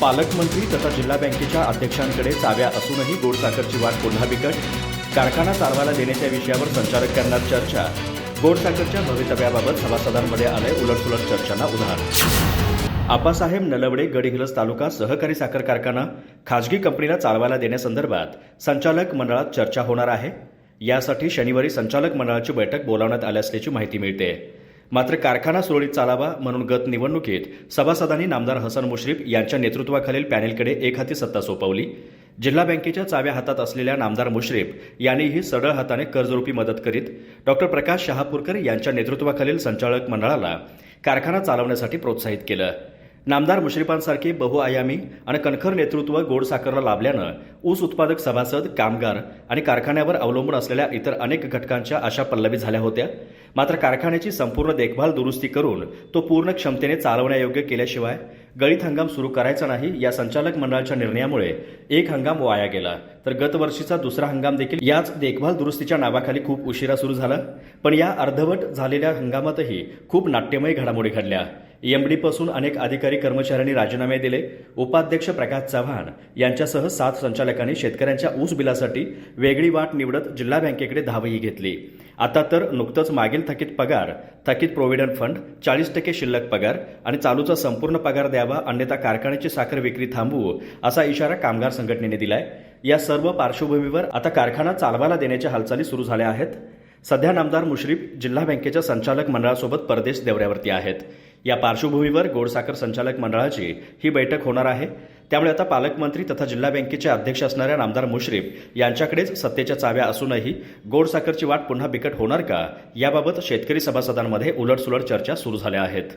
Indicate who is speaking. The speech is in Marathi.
Speaker 1: पालकमंत्री तथा जिल्हा बँकेच्या अध्यक्षांकडे चाव्या असूनही गोडसाखरची वाट पुन्हा बिकट. कारखाना चालवायला देण्याच्या विषयावर संचालक करणार चर्चा. गोडसाखरच्या भवितव्याबाबत सभासदांमध्ये आलंय उलटसुलट चर्चांना उधार. आपासाहेब नलवडे गडहिंग्लज तालुका सहकारी साखर कारखाना खाजगी कंपनीला चालवायला देण्यासंदर्भात संचालक मंडळात चर्चा होणार आहे. यासाठी शनिवारी संचालक मंडळाची बैठक बोलावण्यात आली असल्याची माहिती मिळते. मात्र कारखाना सुरळीत चालावा म्हणून गत निवडणुकीत सभासदांनी नामदार हसन मुश्रीफ यांच्या नेतृत्वाखालील पॅनेलकडे एक हाती सत्ता सोपवली. जिल्हा बँकेच्या चाव्या हातात असलेल्या नामदार मुश्रीफ यांनीही सरळ हाताने कर्जरूपी मदत करीत डॉक्टर प्रकाश शहापूरकर यांच्या नेतृत्वाखालील संचालक मंडळाला कारखाना चालवण्यासाठी प्रोत्साहित केलं. नामदार मुश्रीफांसारखे बहुआयामी आणि कणखर नेतृत्व गोड साखरला लाभल्यानं ऊस उत्पादक सभासद कामगार आणि कारखान्यावर अवलंबून असलेल्या इतर अनेक घटकांच्या आशा पल्लवी झाल्या होत्या. मात्र कारखान्याची संपूर्ण देखभाल दुरुस्ती करून तो पूर्ण क्षमतेने चालवण्यायोग्य केल्याशिवाय गळीत हंगाम सुरू करायचा नाही या संचालक मंडळाच्या निर्णयामुळे एक हंगाम वाया गेला. तर गतवर्षीचा दुसरा हंगाम देखील याच देखभाल दुरुस्तीच्या नावाखाली खूप उशिरा सुरू झाला. पण या अर्धवट झालेल्या हंगामातही खूप नाट्यमय घडामोडी घडल्या. एमडीपासून अनेक अधिकारी कर्मचाऱ्यांनी राजीनामे दिले. उपाध्यक्ष प्रकाश चव्हाण यांच्यासह सात संचालकांनी शेतकऱ्यांच्या ऊस बिलासाठी वेगळी वाट निवडत जिल्हा बँकेकडे धावही घेतली. आता तर नुकतंच मागील थकीत पगार थकीत प्रोव्हिडंट फंड चाळीस टक्के शिल्लक पगार आणि चालूचा संपूर्ण पगार द्यावा अन्यथा कारखान्याची साखर विक्री थांबवू असा इशारा कामगार संघटनेने दिलाय. या सर्व पार्श्वभूमीवर आता कारखाना चालवायला देण्याच्या हालचाली सुरू झाल्या आहेत. सध्या नामदार मुश्रीफ जिल्हा बँकेच्या संचालक मंडळासोबत परदेश दौऱ्यावरती आहेत. या पार्श्वभूमीवर गोडसाखर संचालक मंडळाची ही बैठक होणार आहे. त्यामुळे आता पालकमंत्री तथा जिल्हा बँकेचे अध्यक्ष असणाऱ्या नामदार मुश्रीफ यांच्याकडेच सत्तेच्या चाव्या असूनही गोडसाखरची वाट पुन्हा बिकट होणार का? याबाबत शेतकरी सभासदांमध्ये उलटसुलट चर्चा सुरू झाल्या आहेत.